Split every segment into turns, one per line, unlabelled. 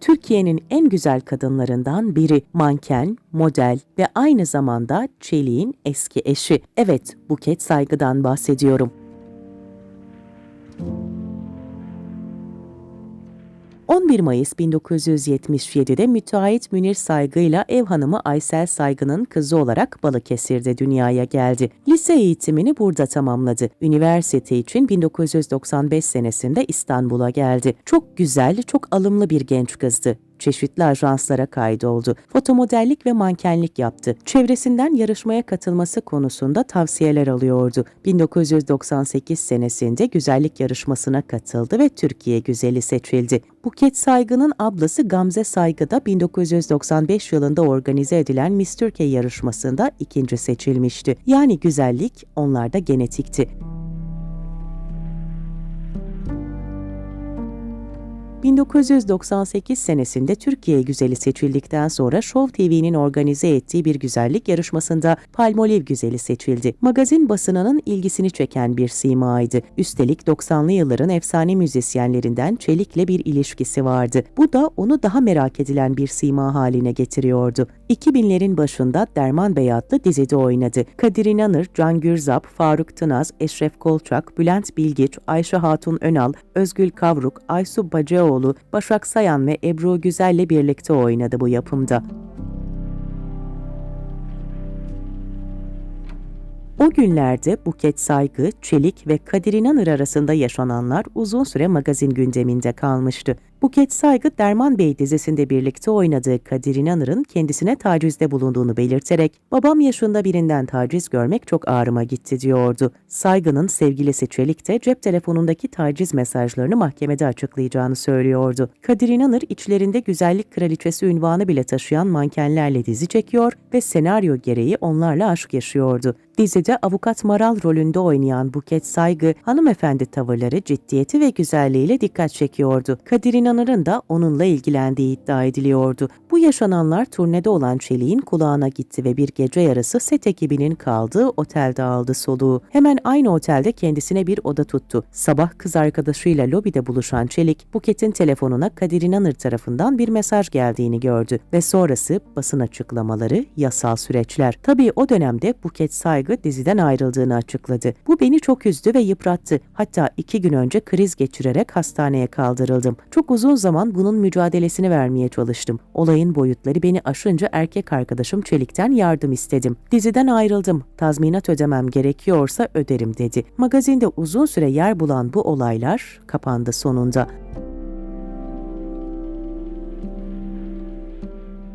Türkiye'nin en güzel kadınlarından biri, manken, model ve aynı zamanda Çelik'in eski eşi. Evet, Buket Saygı'dan bahsediyorum. 11 Mayıs 1977'de müteahhit Münir Saygı ile ev hanımı Aysel Saygı'nın kızı olarak Balıkesir'de dünyaya geldi. Lise eğitimini burada tamamladı. Üniversite için 1995 senesinde İstanbul'a geldi. Çok güzel, çok alımlı bir genç kızdı çeşitli ajanslara kaydoldu. Fotomodellik ve mankenlik yaptı. Çevresinden yarışmaya katılması konusunda tavsiyeler alıyordu. 1998 senesinde güzellik yarışmasına katıldı ve Türkiye güzeli seçildi. Buket Saygı'nın ablası Gamze Saygı da 1995 yılında organize edilen Miss Türkiye yarışmasında ikinci seçilmişti. Yani güzellik onlarda genetikti. 1998 senesinde Türkiye güzeli seçildikten sonra Show TV'nin organize ettiği bir güzellik yarışmasında Palmolive güzeli seçildi. Magazin basınının ilgisini çeken bir simaydı. Üstelik 90'lı yılların efsane müzisyenlerinden Çelik'le bir ilişkisi vardı. Bu da onu daha merak edilen bir sima haline getiriyordu. 2000'lerin başında Derman Bey adlı dizide oynadı. Kadir İnanır, Can Gürzap, Faruk Tınaz, Eşref Kolçak, Bülent Bilgiç, Ayşe Hatun Önal, Özgül Kavruk, Aysu Bacıoğlu, Başak Sayan ve Ebru Güzel'le birlikte oynadı bu yapımda. O günlerde Buket Saygı, Çelik ve Kadir İnanır arasında yaşananlar uzun süre magazin gündeminde kalmıştı. Buket Saygı, Derman Bey dizisinde birlikte oynadığı Kadir İnanır'ın kendisine tacizde bulunduğunu belirterek, babam yaşında birinden taciz görmek çok ağrıma gitti diyordu. Saygı'nın sevgilisi Çelik de cep telefonundaki taciz mesajlarını mahkemede açıklayacağını söylüyordu. Kadir İnanır, içlerinde güzellik kraliçesi ünvanı bile taşıyan mankenlerle dizi çekiyor ve senaryo gereği onlarla aşk yaşıyordu. Dizide avukat Maral rolünde oynayan Buket Saygı, hanımefendi tavırları, ciddiyeti ve güzelliğiyle dikkat çekiyordu. Kadir İnanır'ın da onunla ilgilendiği iddia ediliyordu. Bu yaşananlar turnede olan Çelik'in kulağına gitti ve bir gece yarısı set ekibinin kaldığı otelde aldı soluğu. Hemen aynı otelde kendisine bir oda tuttu. Sabah kız arkadaşıyla lobide buluşan Çelik, Buket'in telefonuna Kadir İnanır tarafından bir mesaj geldiğini gördü ve sonrası basın açıklamaları, yasal süreçler. Tabii o dönemde Buket Saygı diziden ayrıldığını açıkladı. Bu beni çok üzdü ve yıprattı. Hatta iki gün önce kriz geçirerek hastaneye kaldırıldım. Çok uzun zaman bunun mücadelesini vermeye çalıştım. Olayın boyutları beni aşınca erkek arkadaşım Çelik'ten yardım istedim. Diziden ayrıldım. Tazminat ödemem gerekiyorsa öderim dedi. Magazinde uzun süre yer bulan bu olaylar kapandı sonunda.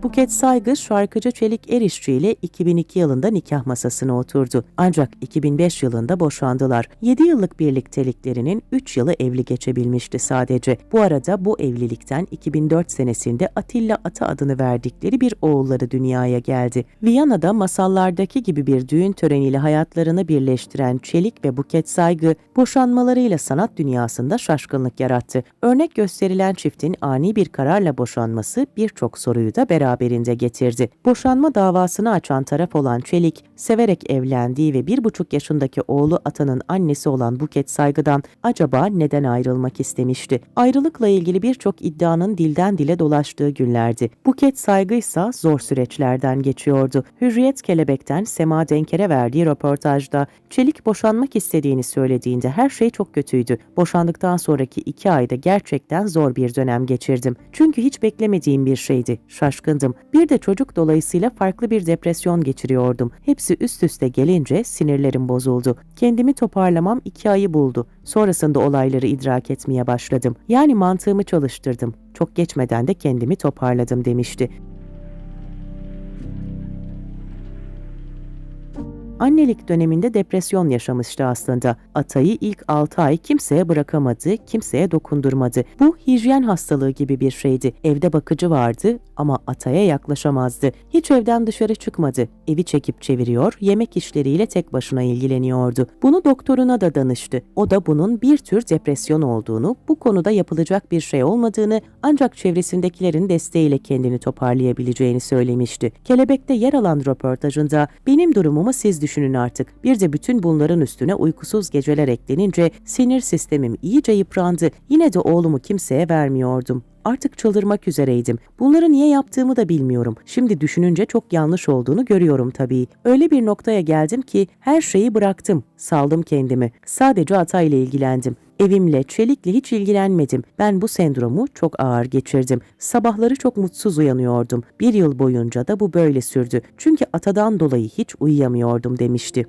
Buket Saygı şarkıcı Çelik Erişçi ile 2002 yılında nikah masasına oturdu. Ancak 2005 yılında boşandılar. 7 yıllık birlikteliklerinin 3 yılı evli geçebilmişti sadece. Bu arada bu evlilikten 2004 senesinde Atilla Ata adını verdikleri bir oğulları dünyaya geldi. Viyana'da masallardaki gibi bir düğün töreniyle hayatlarını birleştiren Çelik ve Buket Saygı boşanmalarıyla sanat dünyasında şaşkınlık yarattı. Örnek gösterilen çiftin ani bir kararla boşanması birçok soruyu da beraber beraberinde getirdi. Boşanma davasını açan taraf olan Çelik, severek evlendiği ve bir buçuk yaşındaki oğlu Atan'ın annesi olan Buket Saygı'dan acaba neden ayrılmak istemişti? Ayrılıkla ilgili birçok iddianın dilden dile dolaştığı günlerdi. Buket Saygı ise zor süreçlerden geçiyordu. Hürriyet Kelebek'ten Sema Denker'e verdiği röportajda Çelik boşanmak istediğini söylediğinde her şey çok kötüydü. Boşandıktan sonraki iki ayda gerçekten zor bir dönem geçirdim. Çünkü hiç beklemediğim bir şeydi. Şaşkındım yaşadım. Bir de çocuk dolayısıyla farklı bir depresyon geçiriyordum. Hepsi üst üste gelince sinirlerim bozuldu. Kendimi toparlamam iki ayı buldu. Sonrasında olayları idrak etmeye başladım. Yani mantığımı çalıştırdım. Çok geçmeden de kendimi toparladım demişti. Annelik döneminde depresyon yaşamıştı aslında. Atayı ilk 6 ay kimseye bırakamadı, kimseye dokundurmadı. Bu hijyen hastalığı gibi bir şeydi. Evde bakıcı vardı ama Atay'a yaklaşamazdı. Hiç evden dışarı çıkmadı. Evi çekip çeviriyor, yemek işleriyle tek başına ilgileniyordu. Bunu doktoruna da danıştı. O da bunun bir tür depresyon olduğunu, bu konuda yapılacak bir şey olmadığını ancak çevresindekilerin desteğiyle kendini toparlayabileceğini söylemişti. Kelebek'te yer alan röportajında benim durumumu siz düşünün artık. Bir de bütün bunların üstüne uykusuz geceler eklenince sinir sistemim iyice yıprandı. Yine de oğlumu kimseye vermiyordum. Artık çıldırmak üzereydim. Bunları niye yaptığımı da bilmiyorum. Şimdi düşününce çok yanlış olduğunu görüyorum tabii. Öyle bir noktaya geldim ki her şeyi bıraktım. Saldım kendimi. Sadece Atay'la ilgilendim. Evimle, çelikle hiç ilgilenmedim. Ben bu sendromu çok ağır geçirdim. Sabahları çok mutsuz uyanıyordum. Bir yıl boyunca da bu böyle sürdü. Çünkü atadan dolayı hiç uyuyamıyordum demişti.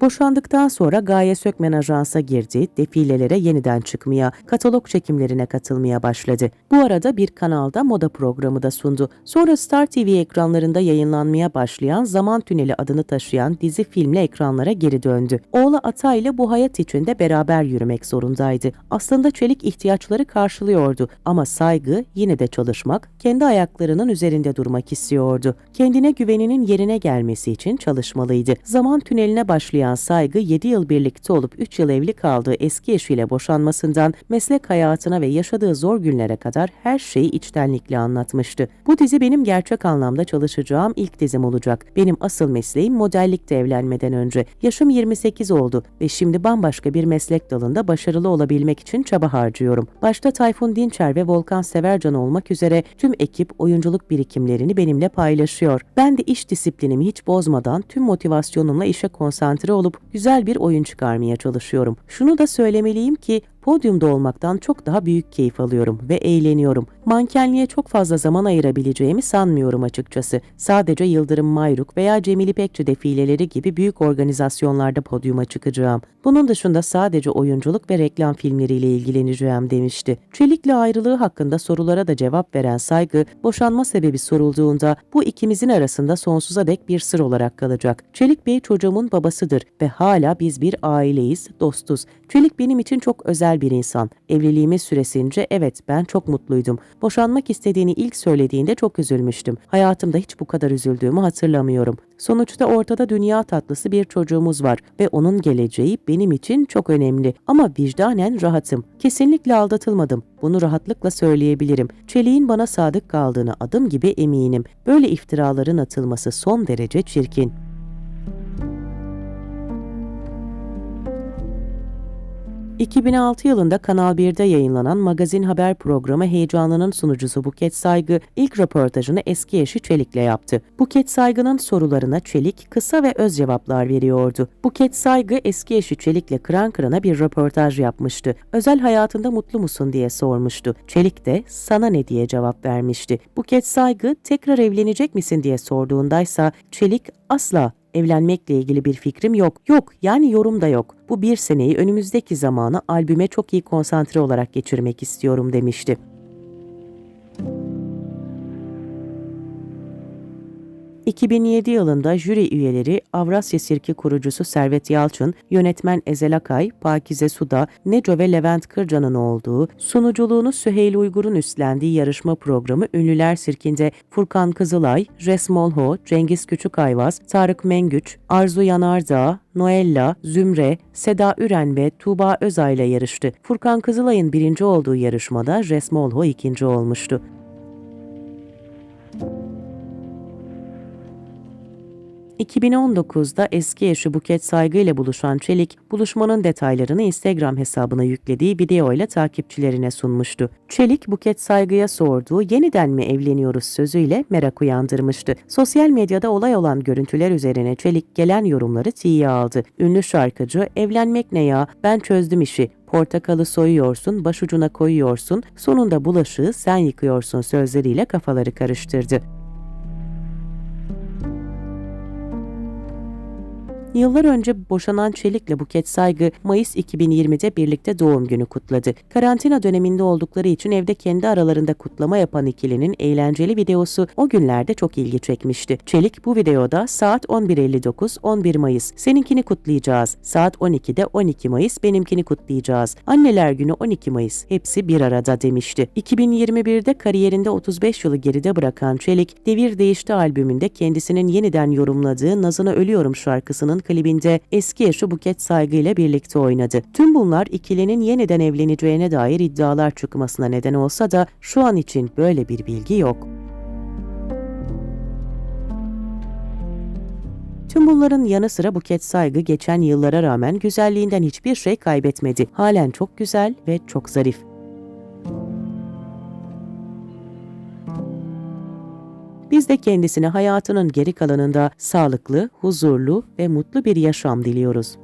Boşandıktan sonra Gaye Sökmen Ajans'a girdi, defilelere yeniden çıkmaya, katalog çekimlerine katılmaya başladı. Bu arada bir kanalda moda programı da sundu. Sonra Star TV ekranlarında yayınlanmaya başlayan Zaman Tüneli adını taşıyan dizi filmle ekranlara geri döndü. Oğlu Ata ile bu hayat içinde beraber yürümek zorundaydı. Aslında Çelik ihtiyaçları karşılıyordu ama saygı yine de çalışmak, kendi ayaklarının üzerinde durmak istiyordu. Kendine güveninin yerine gelmesi için çalışmalıydı. Zaman tüneline başlayan Saygı 7 yıl birlikte olup 3 yıl evli kaldığı eski eşiyle boşanmasından meslek hayatına ve yaşadığı zor günlere kadar her şeyi içtenlikle anlatmıştı. Bu dizi benim gerçek anlamda çalışacağım ilk dizim olacak. Benim asıl mesleğim modellikte evlenmeden önce. Yaşım 28 oldu ve şimdi bambaşka bir meslek dalında başarılı olabilmek için çaba harcıyorum. Başta Tayfun Dinçer ve Volkan Severcan olmak üzere tüm ekip oyunculuk birikimlerini benimle paylaşıyor. Ben de iş disiplinimi hiç bozmadan tüm motivasyonumla işe konsantre olup güzel bir oyun çıkarmaya çalışıyorum. Şunu da söylemeliyim ki podyumda olmaktan çok daha büyük keyif alıyorum ve eğleniyorum. Mankenliğe çok fazla zaman ayırabileceğimi sanmıyorum açıkçası. Sadece Yıldırım Mayruk veya Cemil İpekçi defileleri gibi büyük organizasyonlarda podyuma çıkacağım. Bunun dışında sadece oyunculuk ve reklam filmleriyle ilgileneceğim demişti. Çelik'le ayrılığı hakkında sorulara da cevap veren Saygı, boşanma sebebi sorulduğunda bu ikimizin arasında sonsuza dek bir sır olarak kalacak. Çelik Bey çocuğumun babasıdır ve hala biz bir aileyiz, dostuz. Çelik benim için çok özel bir insan. Evliliğimiz süresince evet ben çok mutluydum. Boşanmak istediğini ilk söylediğinde çok üzülmüştüm. Hayatımda hiç bu kadar üzüldüğümü hatırlamıyorum. Sonuçta ortada dünya tatlısı bir çocuğumuz var ve onun geleceği benim için çok önemli. Ama vicdanen rahatım. Kesinlikle aldatılmadım. Bunu rahatlıkla söyleyebilirim. Çelik'in bana sadık kaldığını adım gibi eminim. Böyle iftiraların atılması son derece çirkin. 2006 yılında Kanal 1'de yayınlanan magazin haber programı Heyecanlı'nın sunucusu Buket Saygı ilk röportajını eski eşi Çelik'le yaptı. Buket Saygı'nın sorularına Çelik kısa ve öz cevaplar veriyordu. Buket Saygı eski eşi Çelik'le kıran kırana bir röportaj yapmıştı. Özel hayatında mutlu musun diye sormuştu. Çelik de sana ne diye cevap vermişti. Buket Saygı tekrar evlenecek misin diye sorduğundaysa Çelik asla Evlenmekle ilgili bir fikrim yok. Yok yani yorum da yok. Bu bir seneyi önümüzdeki zamanı albüme çok iyi konsantre olarak geçirmek istiyorum demişti. 2007 yılında jüri üyeleri Avrasya Sirki kurucusu Servet Yalçın, yönetmen Ezel Akay, Pakize Suda, Neco ve Levent Kırcan'ın olduğu, sunuculuğunu Süheyl Uygur'un üstlendiği yarışma programı Ünlüler Sirkinde Furkan Kızılay, Resmolho, Cengiz Küçükayvaz, Tarık Mengüç, Arzu Yanardağ, Noella, Zümre, Seda Üren ve Tuğba Özay ile yarıştı. Furkan Kızılay'ın birinci olduğu yarışmada Resmolho ikinci olmuştu. 2019'da eski eşi Buket Saygı ile buluşan Çelik, buluşmanın detaylarını Instagram hesabına yüklediği video ile takipçilerine sunmuştu. Çelik, Buket Saygı'ya sorduğu yeniden mi evleniyoruz sözüyle merak uyandırmıştı. Sosyal medyada olay olan görüntüler üzerine Çelik gelen yorumları tiye aldı. Ünlü şarkıcı, evlenmek ne ya, ben çözdüm işi, portakalı soyuyorsun, başucuna koyuyorsun, sonunda bulaşığı sen yıkıyorsun sözleriyle kafaları karıştırdı. Yıllar önce boşanan Çelik'le Buket Saygı Mayıs 2020'de birlikte doğum günü kutladı. Karantina döneminde oldukları için evde kendi aralarında kutlama yapan ikilinin eğlenceli videosu o günlerde çok ilgi çekmişti. Çelik bu videoda saat 11.59 11 Mayıs seninkini kutlayacağız. Saat 12'de 12 Mayıs benimkini kutlayacağız. Anneler günü 12 Mayıs hepsi bir arada demişti. 2021'de kariyerinde 35 yılı geride bırakan Çelik, Devir Değişti albümünde kendisinin yeniden yorumladığı Nazına Ölüyorum şarkısının klibinde eski eşi Buket Saygı ile birlikte oynadı. Tüm bunlar ikilinin yeniden evleneceğine dair iddialar çıkmasına neden olsa da şu an için böyle bir bilgi yok. Tüm bunların yanı sıra Buket Saygı geçen yıllara rağmen güzelliğinden hiçbir şey kaybetmedi. Halen çok güzel ve çok zarif. Biz de kendisine hayatının geri kalanında sağlıklı, huzurlu ve mutlu bir yaşam diliyoruz.